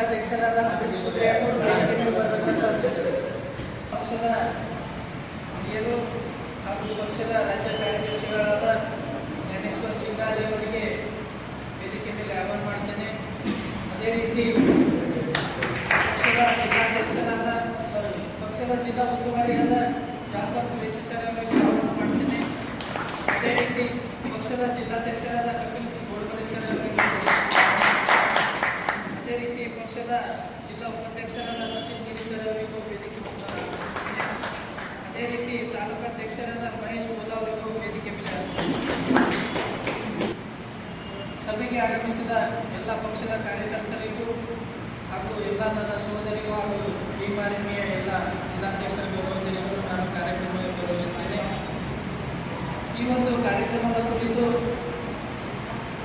ಅಧ್ಯಕ್ಷರಾದ ಪಕ್ಷದ ಹಿರಿಯರು ಹಾಗೂ ಪಕ್ಷದ ರಾಜ್ಯ ಕಾರ್ಯದರ್ಶಿಗಳಾದ ಜ್ಞಾನೇಶ್ವರ್ ಸಿಂಗಾರಿ ಅವರಿಗೆ ವೇದಿಕೆ ಮೇಲೆ ಆಹ್ವಾನ ಮಾಡ್ತೇನೆ ಅದೇ ರೀತಿ ಪಕ್ಷದ ಜಿಲ್ಲಾಧ್ಯಕ್ಷರಾದ ಸಾರಿ ಪಕ್ಷದ ಜಿಲ್ಲಾ ಉಸ್ತುವಾರಿ ಅದೇ ರೀತಿ ಪಕ್ಷದ ಜಿಲ್ಲಾಧ್ಯಕ್ಷರಾದ ಕಪಿಲ್ ಗೋಡ್ಬಲೆ ಸರ್ ಅವರಿಗೆ ಅದೇ ರೀತಿ ಪಕ್ಷದ ಜಿಲ್ಲಾ ಉಪಾಧ್ಯಕ್ಷರಾದ ಸಚಿನ್ ಗಿರಿ ಸರ್ ಅವರಿಗೂ ವೇದಿಕೆ ಅದೇ ರೀತಿ ತಾಲೂಕು ಅಧ್ಯಕ್ಷರಾದ ಮಹೇಶ್ ಬೋಲಾ ಅವರಿಗೂ ವೇದಿಕೆ ಮೇಲೆ ಸಭೆಗೆ ಆಗಮಿಸಿದ ಎಲ್ಲ ಪಕ್ಷದ ಕಾರ್ಯಕರ್ತರಿಗೂ ಹಾಗೂ ಎಲ್ಲ ನನ್ನ ಸಹೋದರಿಗೂ ಹಾಗೂ ಭೀಮಾರಿಮೆಯ ಎಲ್ಲ ಜಿಲ್ಲಾಧ್ಯಕ್ಷರ ಗೌರವಾಧ್ಯಕ್ಷರು ನಾನು ಕಾರ್ಯಕ್ರಮಕ್ಕೆ ಗೌರವಿಸುತ್ತೇನೆ. ಈ ಒಂದು ಕಾರ್ಯಕ್ರಮದ ಕುರಿತು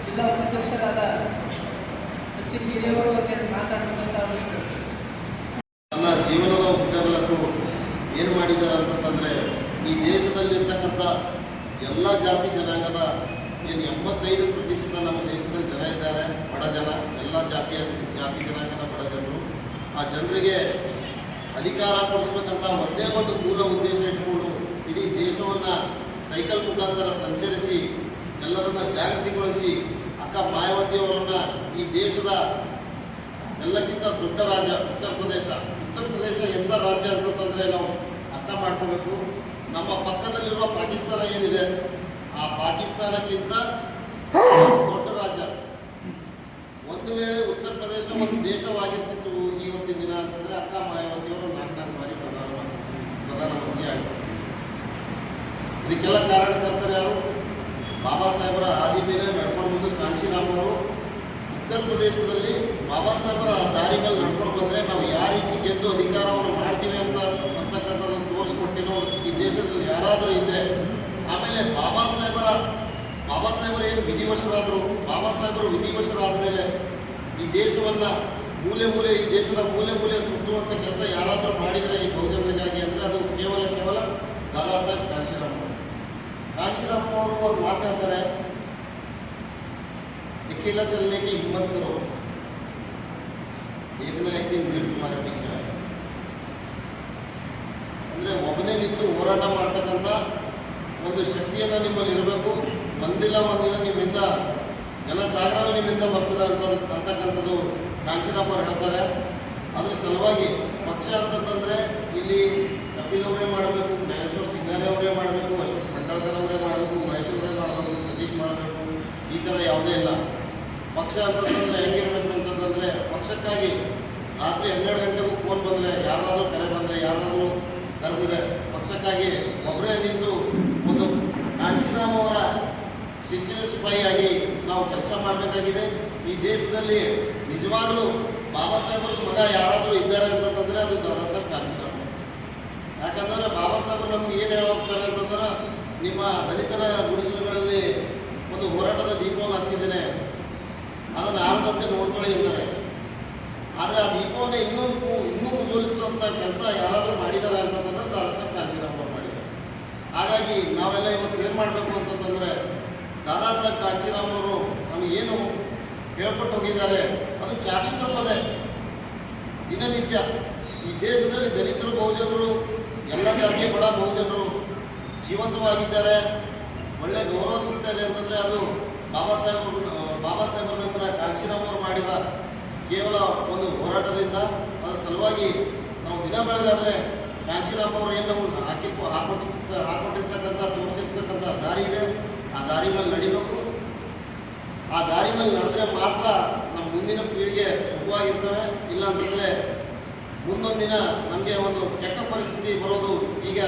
ಜಿಲ್ಲಾ ಉಪಾಧ್ಯಕ್ಷರಾದ ಸಚಿನ್ ಗಿರಿಯವರು ಒಂದೆರಡು ಮಾತಾಡಬೇಕಂತ ಅವರಿಗೆ. ತನ್ನ ಜೀವನದ ಉದ್ದಗಲಕ್ಕೂ ಏನು ಮಾಡಿದ್ದಾರೆ ಅಂತಂತಂದರೆ, ಈ ದೇಶದಲ್ಲಿರ್ತಕ್ಕಂಥ ಎಲ್ಲ ಜಾತಿ ಜನಾಂಗದ ಏನು ಎಂಬತ್ತೈದು ಪ್ರತಿಶತ ನಮ್ಮ ದೇಶದಲ್ಲಿ ಜನ ಇದ್ದಾರೆ, ಬಡ ಜನ, ಎಲ್ಲ ಜಾತಿಯ ಜಾತಿ ಜನಾಂಗದ ಬಡ ಜನರು ಆ ಜನರಿಗೆ ಅಧಿಕಾರ ಕೊಡಿಸ್ಬೇಕಂತ ಒಂದೇ ಒಂದು ಮೂಲ ಉದ್ದೇಶ ಇಟ್ಕೊಂಡು ಇಡೀ ದೇಶವನ್ನು ಸೈಕಲ್ ಮುಖಾಂತರ ಸಂಚರಿಸಿ, ಎಲ್ಲರನ್ನ ಜಾಗೃತಿಗೊಳಿಸಿ, ಅಕ್ಕ ಮಾಯಾವತಿಯವರನ್ನ ಈ ದೇಶದ ಎಲ್ಲಕ್ಕಿಂತ ದೊಡ್ಡ ರಾಜ್ಯ, ಉತ್ತರ ಪ್ರದೇಶ. ಉತ್ತರ ಪ್ರದೇಶ ಎಂಥ ರಾಜ್ಯ ಅಂತಂದರೆ ನಾವು ಅರ್ಥ ಮಾಡ್ಕೋಬೇಕು. ನಮ್ಮ ಪಕ್ಕದಲ್ಲಿರುವ ಪಾಕಿಸ್ತಾನ ಏನಿದೆ? ಆ ಪಾಕಿಸ್ತಾನಕ್ಕಿಂತ ದೊಡ್ಡ ರಾಜ್ಯ. ಒಂದು ವೇಳೆ ಉತ್ತರ ಪ್ರದೇಶ ಒಂದು ದೇಶವಾಗಿರ್ತಿತ್ತು ಇವತ್ತಿನ ದಿನ ಅಂತಂದರೆ ಅಕ್ಕ ಮಾಯಾವತಿಯವರು ನಾಲ್ಕು ಬಾರಿ ಪ್ರಧಾನಮಂತ್ರಿ ಪ್ರಧಾನಮಂತ್ರಿ ಆಗಿದ್ದಾರೆ ಇದಕ್ಕೆಲ್ಲ ಕಾರಣಕರ್ತರು ಯಾರು? ಬಾಬಾ ಸಾಹೇಬರ ಹಾದಿ ಮೇಲೆ ನಡ್ಕೊಂಡು ಬಂದು ಕಾಂಶಿರಾಮ್ ಅವರು ಉತ್ತರ ಪ್ರದೇಶದಲ್ಲಿ ಬಾಬಾ ಸಾಹೇಬರ ದಾರಿ ಮೇಲೆ ನಡ್ಕೊಂಡು ಬಂದರೆ ನಾವು ಯಾವ ರೀತಿ ಗೆದ್ದು ಅಧಿಕಾರವನ್ನು ಮಾಡ್ತೀವಿ ಅಂತ ಅಂತಕ್ಕಂಥದ್ದನ್ನು ತೋರಿಸ್ಕೊಟ್ಟಿನೋ ಈ ದೇಶದಲ್ಲಿ ಯಾರಾದರೂ ಇದ್ದರೆ ಆಮೇಲೆ ಬಾಬಾ ಸಾಹೇಬರ, ಬಾಬಾ ಸಾಹೇಬರು ಏನು ವಿಧಿವಶರಾದರು? ಬಾಬಾ ಸಾಹೇಬರು ವಿಧಿವಶರಾದ ಮೇಲೆ ಈ ದೇಶವನ್ನು ಮೂಲೆ ಮೂಲೆ, ಈ ದೇಶದ ಮೂಲೆ ಮೂಲೆ ಸುತ್ತುವಂಥ ಕೆಲಸ ಯಾರಾದರೂ ಮಾಡಿದರೆ ಈ ಬಹುಜನರಿಗಾಗಿ ಅಂದರೆ ಅದು ಕೇವಲ ಕೇವಲ ದಾದಾ ಸಾಹೇಬ್ ಅವರು ಕಾಂಶಿರಾಮ್ ಅವರು ಒಂದು ಮಾತು ಹೇಳ್ತಾರೆ अकेला चलने की हिम्मत करो एक ना एक दिन भीड़ तुम्हारे पीछे आएगा ಅಂದರೆ ಒಬ್ಬನೇ ನಿಂತು ಹೋರಾಟ ಮಾಡ್ತಕ್ಕಂಥ ಒಂದು ಶಕ್ತಿಯನ್ನು ನಿಮ್ಮಲ್ಲಿ ಇರಬೇಕು ಒಂದಿಲ್ಲ ಒಂದಿನ ನಿಮ್ಮಿಂದ ಜನಸಾಗರವೇ ನಿಮ್ಮಿಂದ ಬರ್ತದೆ ಅಂತ ಅಂತಕ್ಕಂಥದ್ದು ಕಾಂಶಿರಾಮ್ ಅವರು ಹೇಳ್ತಾರೆ ಅದ್ರ ಸಲುವಾಗಿ ಪಕ್ಷ ಅಂತಂತಂದರೆ ಇಲ್ಲಿ ಕಪಿಲ್ ಅವರೇ ಮಾಡಬೇಕು ಜ್ಞಾನೇಶ್ವರ್ ಸಿಂಗಾರೆ ಅವರೇ ಮಾಡಬೇಕು ಅಶೋಕ್ ಖಂಡಾಳ್ಕರ್ ಅವರೇ ಮಾಡಬೇಕು ಮಹೇಶ್ ಮಾಡಬೇಕು, ಸತೀಶ್ ಮಾಡಬೇಕು, ಈ ಥರ ಯಾವುದೇ ಇಲ್ಲ. ಪಕ್ಷ ಅಂತಂದ್ರೆ ಹೆಂಗಿರ್ಬೇಕು ಅಂತಂತಂದರೆ ಪಕ್ಷಕ್ಕಾಗಿ ರಾತ್ರಿ ಹನ್ನೆರಡು ಗಂಟೆಗೂ ಫೋನ್ ಬಂದರೆ, ಯಾರಾದರೂ ಕರೆ ಬಂದರೆ, ಯಾರಾದರೂ ಕರೆದ್ರೆ ಪಕ್ಷಕ್ಕಾಗಿ ಒಬ್ಬರೇ ನಿಂತು ಒಂದು ಅವರ ಶಿಷ್ಯ ಸಿಪಾಯಿಯಾಗಿ ನಾವು ಕೆಲಸ ಮಾಡಬೇಕಾಗಿದೆ. ಈ ದೇಶದಲ್ಲಿ ನಿಜವಾಗಲೂ ಬಾಬಾ ಸಾಹೇಬರ ಮಗ ಯಾರಾದರೂ ಇದ್ದಾರೆ ಅಂತಂತಂದರೆ ಅದು ದಾದಾ ಸಾಹೇಬ್ ಕಾಂಚಿರಾಮ್ ಯಾಕಂದರೆ ಬಾಬಾ ಸಾಹೇಬರು ನಮ್ಗೆ ಏನು ಹೇಳೋಗ್ತಾರೆ ಅಂತಂದ್ರೆ ನಿಮ್ಮ ದಲಿತರ ಗುಡಿಸಲುಗಳಲ್ಲಿ ಒಂದು ಹೋರಾಟದ ದೀಪವನ್ನು ಹಚ್ಚಿದ್ದೇನೆ. ಅದನ್ನು ಆರದಂತೆ ನೋಡ್ಕೊಳ್ಳಿ ಎಂದರೆ. ಆದರೆ ಆ ದೀಪವನ್ನು ಇನ್ನೂ ಪು- ಇನ್ನೂ ಉಜ್ವಲಿಸುವಂಥ ಕೆಲಸ ಯಾರಾದರೂ ಮಾಡಿದ್ದಾರೆ ಅಂತಂತಂದ್ರೆ ದಾದಾ ಸಾಹೇಬ್ ಕಾಂಶಿರಾಮ್ ಅವರು ಮಾಡಿದ್ದಾರೆ. ಹಾಗಾಗಿ ನಾವೆಲ್ಲ ಇವತ್ತು ಏನು ಮಾಡಬೇಕು ಅಂತಂತಂದರೆ, ದಾದಾ ಸಾಹೇಬ್ ಅವರು ಅವರು ಏನು ಹೇಳ್ಕೊಟ್ಟು ಹೋಗಿದ್ದಾರೆ, ಅದು ಚಾಚು ತಪ್ಪದೆ ದಿನನಿತ್ಯ. ಈ ದೇಶದಲ್ಲಿ ದಲಿತರು, ಬಹುಜನರು, ಎಲ್ಲ ಜಾತಿಯ ಬಡ ಬಹುಜನರು ಜೀವಂತವಾಗಿದ್ದಾರೆ. ಒಳ್ಳೆ ಗೌರವ ಸಿಗ್ತಾ ಇದೆ ಅಂತಂದರೆ ಅದು ಬಾಬಾ ಸಾಹೇಬ್ ಬಾಬಾ ಸಾಹೇಬ್ರ ನಂತರ ಅವರು ಮಾಡಿದ ಕೇವಲ ಒಂದು ಹೋರಾಟದಿಂದ ಅದರ ಸಲುವಾಗಿ ನಾವು ದಿನ ಬೆಳಗಾದರೆ ಕಾಂಶಿರಾಮ್ ಅವರು ಏನು ಹಾಕಿ ಹಾಕೊಟ್ಟಿರ್ತ ಹಾಕೊಟ್ಟಿರ್ತಕ್ಕಂಥ, ತೋರಿಸಿರ್ತಕ್ಕಂಥ ದಾರಿ ಇದೆ. ಆ ದಾರಿ ಮೇಲೆ ನಡಿಬೇಕು. ಆ ದಾರಿ ಮೇಲೆ ನಡೆದ್ರೆ ಮಾತ್ರ ನಮ್ಮ ಮುಂದಿನ ಪೀಳಿಗೆ ಸುಖವಾಗಿರ್ತವೆ. ಇಲ್ಲ ಮುಂದೊಂದು ದಿನ ನಮಗೆ ಒಂದು ಕೆಟ್ಟ ಪರಿಸ್ಥಿತಿ ಬರೋದು ಈಗ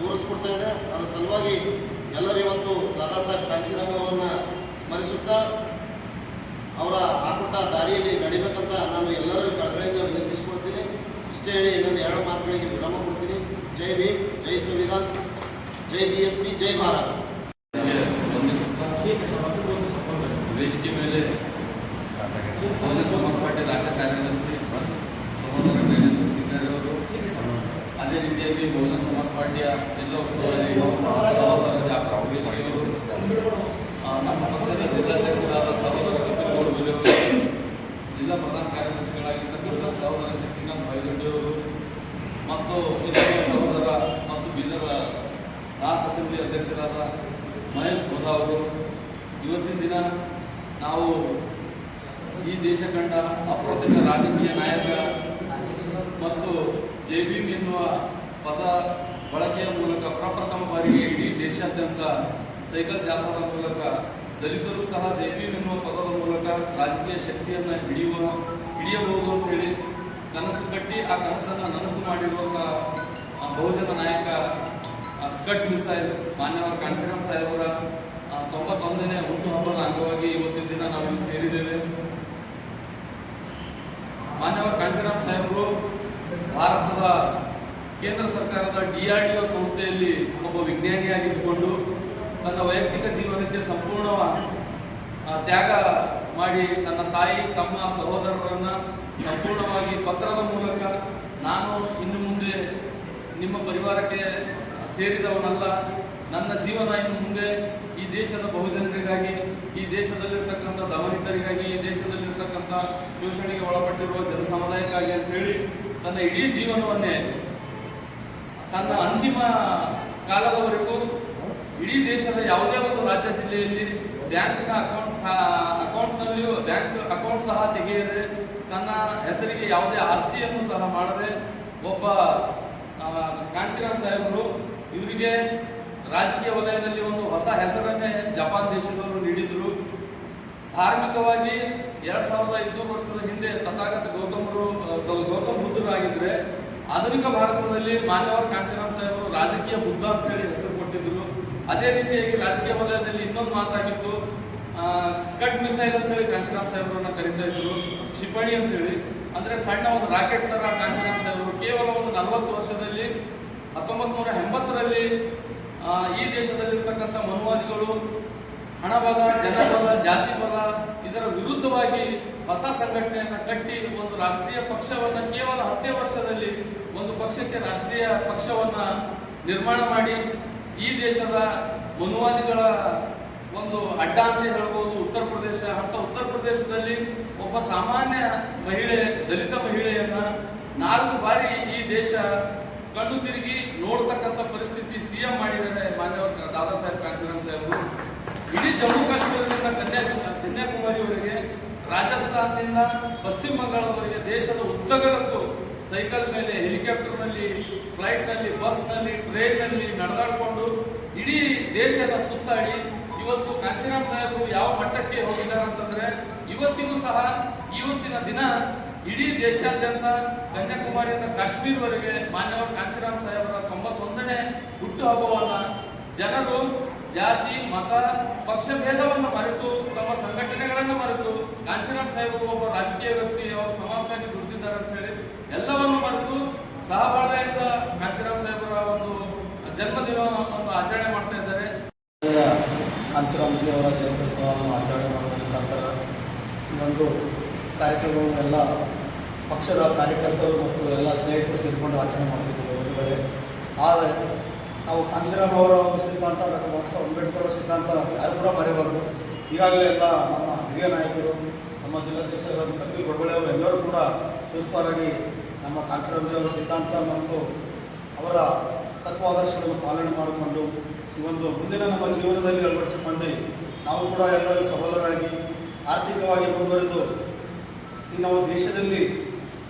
ತೋರಿಸ್ಕೊಡ್ತಾ ಇದೆ. ಅದರ ಸಲುವಾಗಿ ಎಲ್ಲರೂ ಇವತ್ತು ದಾದಾ ಸಾಹೇಬ್ ಕಾಂಶಿರಾಮ್ ಅವರನ್ನು ಸ್ಮರಿಸುತ್ತಾ ಅವರ ಹಾಕೊಟ್ಟ ದಾರಿಯಲ್ಲಿ ನಡಿಬೇಕಂತ ನಾನು ಎಲ್ಲರಲ್ಲಿ ಕಳಕಳಿಯಿಂದ ವಿನಂತಿಸ್ಕೊಳ್ತೀನಿ. ಇಷ್ಟೇ ಹೇಳಿ ನನ್ನ ಎರಡು ಮಾತುಗಳಿಗೆ ವಿರಾಮ ಕೊಡ್ತೀನಿ. ಜೈ ಭೀಮ್ ಜೈ ಸಂವಿಧಾನ್ ಜೈ ಬಿ ಎಸ್ ಪಿ ಜೈ ಭಾರತ್. ವೇದಿಕೆ ಮೇಲೆ ಸಮಾಜ ಪಾಟೀಲ್ ರಾಜ್ಯ ಕಾರ್ಯದರ್ಶಿ ಅದೇ ರೀತಿಯಲ್ಲಿ ಬೋಧನ ಸಮಾಜ ಪಾರ್ಟಿಯ ಜಿಲ್ಲಾ ಉಸ್ತುವಾರಿ ಸಹೋದರ ಜಾಫರ್ ಅವರು ನಮ್ಮ ಪಕ್ಷದ ಜಿಲ್ಲಾಧ್ಯಕ್ಷರಾದ ಸಹೋದರ ಕಪಿಲ್ ಗೌಡ ಜಿಲ್ಲಾ ಪ್ರಧಾನ ಕಾರ್ಯದರ್ಶಿಗಳಾಗಿದ್ದ ಗುರುಸರ್ ಸಹೋದರ ಶಕ್ತಿಕಾಂತ್ ಬೈದೊಡ್ಡಿಯವರು ಮತ್ತು ಸಹೋದರ ಮತ್ತು ಬೀದರ್ ರಾಷ್ಟ್ರ ಅಸೆಂಬ್ಲಿ ಅಧ್ಯಕ್ಷರಾದ ಮಹೇಶ್ ಬೋಧಾ ಅವರು, ಇವತ್ತಿನ ದಿನ ನಾವು ಈ ದೇಶ ಕಂಡ ಅಪ್ರತಿಕ ರಾಜಕೀಯ ನಾಯಕ ಜೈ ಎನ್ನುವ ಪದ ಬಳಕೆಯ ಮೂಲಕ ಪ್ರಪ್ರಥಮ ಬಾರಿಗೆ ಇಡೀ ದೇಶಾದ್ಯಂತ ಸೈಕಲ್ ಜಾಥಾದ ಮೂಲಕ ದಲಿತರು ಸಹ ಜೈಬಿಮ್ ಎನ್ನುವ ಪದದ ಮೂಲಕ ರಾಜಕೀಯ ಶಕ್ತಿಯನ್ನು ಹಿಡಿಯುವ, ಹಿಡಿಯಬಹುದು ಅಂತ ಹೇಳಿ ಕನಸು ಕಟ್ಟಿ ಆ ಕನಸನ್ನು ನನಸು ಮಾಡಿರುವಂಥ ಬಹುಜನ ನಾಯಕ ಸ್ಕಟ್ ಮಿಸೈಲ್ ಮಾನ್ಯವ ಕಾಂಶೀರಾಮ್ ಸಾಹೇಬರ ತೊಂಬತ್ತೊಂದನೇ ತೊಂಬತ್ತೊಂದನೇ ಹುಟ್ಟುಹಬ್ಬದ ಅಂಗವಾಗಿ ಇವತ್ತಿನ ದಿನ ನಾವಿಲ್ಲಿ ಸೇರಿದ್ದೇವೆ. ಮಾನ್ಯವ ಕಾಂಶೀರಾಮ್ ಸಾಹೇಬರು ಭಾರತದ ಕೇಂದ್ರ ಸರ್ಕಾರದ ಡಿ ಆರ್ ಡಿ ಒ ಸಂಸ್ಥೆಯಲ್ಲಿ ಒಬ್ಬ ವಿಜ್ಞಾನಿಯಾಗಿದ್ದುಕೊಂಡು ತನ್ನ ವೈಯಕ್ತಿಕ ಜೀವನಕ್ಕೆ ಸಂಪೂರ್ಣ ತ್ಯಾಗ ಮಾಡಿ ತನ್ನ ತಾಯಿ, ತಮ್ಮ ಸಹೋದರರನ್ನು ಸಂಪೂರ್ಣವಾಗಿ ಪತ್ರದ ಮೂಲಕ ನಾನು ಇನ್ನು ಮುಂದೆ ನಿಮ್ಮ ಪರಿವಾರಕ್ಕೆ ಸೇರಿದವನಲ್ಲ, ನನ್ನ ಜೀವನ ಇನ್ನು ಮುಂದೆ ಈ ದೇಶದ ಬಹುಜನರಿಗಾಗಿ, ಈ ದೇಶದಲ್ಲಿರ್ತಕ್ಕಂಥ ದಮನಿತರಿಗಾಗಿ ಈ ದೇಶದಲ್ಲಿರ್ತಕ್ಕಂಥ ಶೋಷಣೆಗೆ ಒಳಪಟ್ಟಿರುವ ಜನಸಮುದಾಯಕ್ಕಾಗಿ ಅಂತ ಹೇಳಿ ತನ್ನ ಇಡೀ ಜೀವನವನ್ನೇ ತನ್ನ ಅಂತಿಮ ಕಾಲದವರೆಗೂ ಇಡೀ ದೇಶದ ಯಾವುದೇ ಒಂದು ರಾಜ್ಯ ಜಿಲ್ಲೆಯಲ್ಲಿ ಬ್ಯಾಂಕ್ನ ಅಕೌಂಟ್ ಅಕೌಂಟ್ನಲ್ಲಿಯೂ ಬ್ಯಾಂಕ್ ಅಕೌಂಟ್ ಸಹ ತೆಗೆಯದೆ ತನ್ನ ಹೆಸರಿಗೆ ಯಾವುದೇ ಆಸ್ತಿಯನ್ನು ಸಹ ಮಾಡದೆ ಒಬ್ಬ ಕಾಂಚಿರಾಮ್ ಸಾಹೇಬರು ಇವರಿಗೆ ರಾಜಕೀಯ ವಲಯದಲ್ಲಿ ಒಂದು ಹೊಸ ಹೆಸರನ್ನೇ ಜಪಾನ್ ದೇಶದವರು ನೀಡಿದ್ರು. ಧಾರ್ಮಿಕವಾಗಿ ಎರಡ್ ಸಾವಿರದ ಇನ್ನೂರು ವರ್ಷದ ಹಿಂದೆ ತಥಾಗತ ಗೌತಮರು ಗೌತಮ ಬುದ್ಧರು ಆಗಿದ್ರೆ ಆಧುನಿಕ ಭಾರತದಲ್ಲಿ ಮಾನ್ಯವರ ಕಾಂಶೀರಾಮ್ ಸಾಹೇಬರು ರಾಜಕೀಯ ಬುದ್ಧ ಅಂತ ಹೇಳಿ ಹೆಸರು ಕೊಟ್ಟಿದ್ರು. ಅದೇ ರೀತಿಯಾಗಿ ರಾಜಕೀಯ ವಲಯದಲ್ಲಿ ಇನ್ನೊಂದು ಮಾತಾಗಿತ್ತು ಸ್ಕಟ್ ಮಿಸೈಲ್ ಅಂತ ಹೇಳಿ ಕಾಂಶೀರಾಮ್ ಸಾಹೇಬರನ್ನ ಕರೀತಾ ಇದ್ರು. ಕ್ಷಿಪಣಿ ಅಂತ ಹೇಳಿ. ಅಂದ್ರೆ ಸಣ್ಣ ಒಂದು ರಾಕೆಟ್ ತರ ಕಾಂಶೀರಾಮ್ ಸಾಹೇಬರು. ಕೇವಲ ಒಂದು ನಲವತ್ತು ವರ್ಷದಲ್ಲಿ ಹತ್ತೊಂಬತ್ತು ನೂರ ಎಂಬತ್ತರಲ್ಲಿ ಈ ದೇಶದಲ್ಲಿರ್ತಕ್ಕಂಥ ಮನುವಾದಿಗಳು ಹಣಬಲ, ಜನಬಲ ಜಾತಿ ಬಲ ಇದರ ವಿರುದ್ಧವಾಗಿ ಹೊಸ ಸಂಘಟನೆಯನ್ನು ಕಟ್ಟಿ ಒಂದು ರಾಷ್ಟ್ರೀಯ ಪಕ್ಷವನ್ನ ಕೇವಲ ಹತ್ತೇ ವರ್ಷದಲ್ಲಿ ಒಂದು ಪಕ್ಷಕ್ಕೆ ರಾಷ್ಟ್ರೀಯ ಪಕ್ಷವನ್ನ ನಿರ್ಮಾಣ ಮಾಡಿ ಈ ದೇಶದ ಮನುವಾದಿಗಳ ಒಂದು ಅಡ್ಡ ಅಂತ ಹೇಳ್ಬೋದು. ಉತ್ತರ ಪ್ರದೇಶ ಅಂತ ಉತ್ತರ ಪ್ರದೇಶದಲ್ಲಿ ಒಬ್ಬ ಸಾಮಾನ್ಯ ಮಹಿಳೆ, ದಲಿತ ಮಹಿಳೆಯನ್ನ ನಾಲ್ಕು ಬಾರಿ ಈ ದೇಶ ಕಣ್ಣು ತಿರುಗಿ ನೋಡ್ತಕ್ಕಂಥ ಪರಿಸ್ಥಿತಿ ಸಿಎಂ ಮಾಡಿದ್ದಾರೆ ಮಾನ್ಯವ ದಾದಾ ಸಾಹೇಬ್ ಕಾಂಚೀರಾಮ್ ಸಾಹೇಬರು. ರಾಜಸ್ಥಾನದಿಂದ ಪಶ್ಚಿಮ ಬಂಗಾಳದವರೆಗೆ ದೇಶದ ಉದ್ದಗಲಕ್ಕೂ ಸೈಕಲ್ ಮೇಲೆ ಹೆಲಿಕಾಪ್ಟರ್ನಲ್ಲಿ, ಫ್ಲೈಟ್ನಲ್ಲಿ, ಬಸ್ನಲ್ಲಿ, ಟ್ರೈನ್ನಲ್ಲಿ ನಡೆದಾಡಿಕೊಂಡು ಇಡೀ ದೇಶದ ಸುತ್ತಾಡಿ ಇವತ್ತು ಕಾಂಚೀರಾಮ್ ಸಾಹೇಬರು ಯಾವ ಮಟ್ಟಕ್ಕೆ ಹೋಗಿದ್ದಾರೆ ಅಂತಂದ್ರೆ ಇವತ್ತಿಗೂ ಸಹ ಇವತ್ತಿನ ದಿನ ಇಡೀ ದೇಶಾದ್ಯಂತ ಕನ್ಯಾಕುಮಾರಿಯಿಂದ ಕಾಶ್ಮೀರವರೆಗೆ ಮಾನ್ಯವರ ಕಾಂಚೀರಾಮ್ ಸಾಹೇಬರ ತೊಂಬತ್ತೊಂದನೇ ಹುಟ್ಟುಹಬ್ಬವನ್ನ ಜನರು ಜಾತಿ, ಮತ, ಪಕ್ಷ ಭೇದವನ್ನು ಮರೆತು ತಮ್ಮ ಸಂಘಟನೆಗಳನ್ನು ಮರೆತು ಕಾಂಚೀರಾಮ್ ಸಾಹೇಬರು ಒಬ್ಬ ರಾಜಕೀಯ ವ್ಯಕ್ತಿ, ಅವರು ಸಮಾಜಕ್ಕಾಗಿ ದುಡಿದಿದ್ದಾರೆ ಅಂತ ಹೇಳಿ ಎಲ್ಲವನ್ನು ಮರೆತು ಸಹಬಾಳ್ವೆಯಿಂದ ಕಾಂಚೀರಾಮ್ ಸಾಹೇಬರ ಒಂದು ಜನ್ಮದಿನವನ್ನು ಆಚರಣೆ ಮಾಡ್ತಾ ಇದ್ದಾರೆ. ಕಾಂಚರಾಮಜಿ ಅವರ ಆಚರಣೆ ಮಾಡುವ ಒಂದು ಕಾರ್ಯಕ್ರಮವನ್ನೆಲ್ಲ ಪಕ್ಷದ ಕಾರ್ಯಕರ್ತರು ಮತ್ತು ಎಲ್ಲ ಸ್ನೇಹಿತರು ಸೇರಿಕೊಂಡು ಆಚರಣೆ ಮಾಡ್ತಿದ್ದೇವೆ ಒಂದು ವೇಳೆ. ಆದರೆ ನಾವು ಕಾಂಚೀರಾಮ್ ಅವರ ಒಂದು ಸಿದ್ಧಾಂತ, ಡಾಕ್ಟರ್ ಬಾಬಾ ಸಾಹೇಬ್ ಅಂಬೇಡ್ಕರ್ ಅವರ ಸಿದ್ಧಾಂತ ಯಾರು ಕೂಡ ಮರೆಯಬಾರ್ದು. ಈಗಾಗಲೇ ಎಲ್ಲ ನಮ್ಮ ಹಿರಿಯ ನಾಯಕರು, ನಮ್ಮ ಜಿಲ್ಲಾಧ್ಯಕ್ಷರಾದ ಕಪಿಲ್ ಗೊಡಬಳೆ ಅವರು ಎಲ್ಲರೂ ಕೂಡ ಸುಸ್ತಾರಾಗಿ ನಮ್ಮ ಕಾಂಚರಾಮಜಿ ಅವರ ಸಿದ್ಧಾಂತ ಮತ್ತು ಅವರ ತತ್ವಾದರ್ಶಗಳನ್ನು ಪಾಲನೆ ಮಾಡಿಕೊಂಡು ಈ ಒಂದು ಮುಂದಿನ ನಮ್ಮ ಜೀವನದಲ್ಲಿ ಅಳವಡಿಸಿಕೊಂಡು ನಾವು ಕೂಡ ಎಲ್ಲರೂ ಸಬಲರಾಗಿ ಆರ್ಥಿಕವಾಗಿ ಮುಂದುವರೆದು ಈ ನಮ್ಮ ದೇಶದಲ್ಲಿ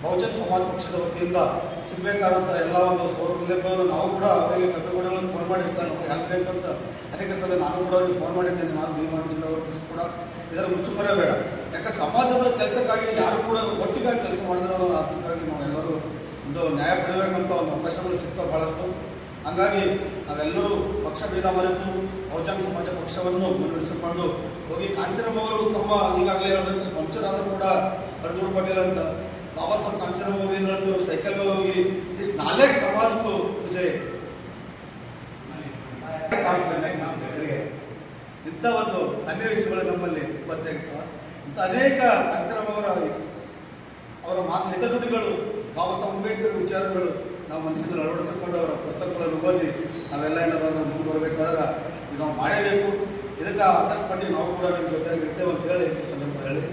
ಬಹುಜನ್ ಸಮಾಜ ಪಕ್ಷದ ವತಿಯಿಂದ ಸಿಗಬೇಕಾದಂಥ ಎಲ್ಲ ಒಂದು ಸೌಲಭ್ಯವನ್ನು ನಾವು ಕೂಡ ಅವರಿಗೆ ಕಬ್ಬಿಗೂಡಗಳನ್ನು ಫೋನ್ ಮಾಡಿ, ಸರ್, ನಮಗೆ ಹೆಲ್ಪ್ ಬೇಕಂತ ಅನೇಕ ಸಲ ನಾನು ಕೂಡ ಅವರಿಗೆ ಫೋನ್ ಮಾಡಿದ್ದೇನೆ. ನಾನು ಭೀಮಾ ಜಿಲ್ಲಾವರ್ತಿಸಿ ಕೂಡ ಇದರ ಮುಚ್ಚುಮರೇ ಬೇಡ. ಯಾಕೆ ಸಮಾಜದ ಕೆಲಸಕ್ಕಾಗಿ ಯಾರು ಕೂಡ ಒಟ್ಟಿಗಾಗಿ ಕೆಲಸ ಮಾಡಿದ್ರೆ ಆರ್ಥಿಕವಾಗಿ ನಾವೆಲ್ಲರೂ ಒಂದು ನ್ಯಾಯ ಪಡೆಯಬೇಕಂತ ಒಂದು ಅವಕಾಶಗಳು ಸಿಗ್ತಾವೆ ಭಾಳಷ್ಟು ಹಾಗಾಗಿ ನಾವೆಲ್ಲರೂ ಪಕ್ಷ ಭೇದ ಮರೆತು ಬಹುಜನ ಸಮಾಜ ಪಕ್ಷವನ್ನು ಮುನ್ನಡೆಸಿಕೊಂಡು ಹೋಗಿ ಕಾಂಚಿರಮ್ಮ ಅವರು ತಮ್ಮ ಈಗಾಗಲೇ ಹೇಳಿದ್ರೆ ವಂಶರಾದರೂ ಕೂಡ ಬರೆದು ಕೊಟ್ಟಿಲ್ಲ ಅಂತ ಬಾಬಾ ಸಾಹೇಬ್ ಕಾಂಚನಮ್ ಅವರು ಏನು ಹೇಳಿದ್ರು ಸೈಕಲ್ ಮೇಲೆ ಹೋಗಿ ಇಷ್ಟು ನಾಲ್ಕು ಸಮಾಜಕ್ಕೂ ವಿಜಯ್ ಇಂಥ ಒಂದು ಸನ್ನಿವೇಶಗಳು ನಮ್ಮಲ್ಲಿ ಉತ್ಪತ್ತಿಯಾಗುತ್ತವೆ ಇಂಥ ಅನೇಕ ಕಾಂಚನಮ್ ಅವರ ಅವರ ಮಾತು ಹಿತನುಡಿಗಳು ಬಾಬಾ ಸಾಹೇಬ್ ಅಂಬೇಡ್ಕರ್ ವಿಚಾರಗಳು ನಾವು ಮನಸ್ಸಿನಲ್ಲಿ ಅಳವಡಿಸಿಕೊಂಡು ಅವರ ಪುಸ್ತಕಗಳನ್ನು ಓದಿ ನಾವೆಲ್ಲ ಏನಾದರೂ ಮುಂದೆ ಬರಬೇಕಾದ್ರೆ ನಾವು ಮಾಡೇಬೇಕು ಇದಕ್ಕೆ ಆದಷ್ಟು ಮಟ್ಟಿಗೆ ನಾವು ಕೂಡ ನಿಮ್ಮ ಜೊತೆಗೆ ಇರ್ತೇವೆ ಅಂತ ಹೇಳಿ ಸಂದರ್ಭ ಹೇಳಿ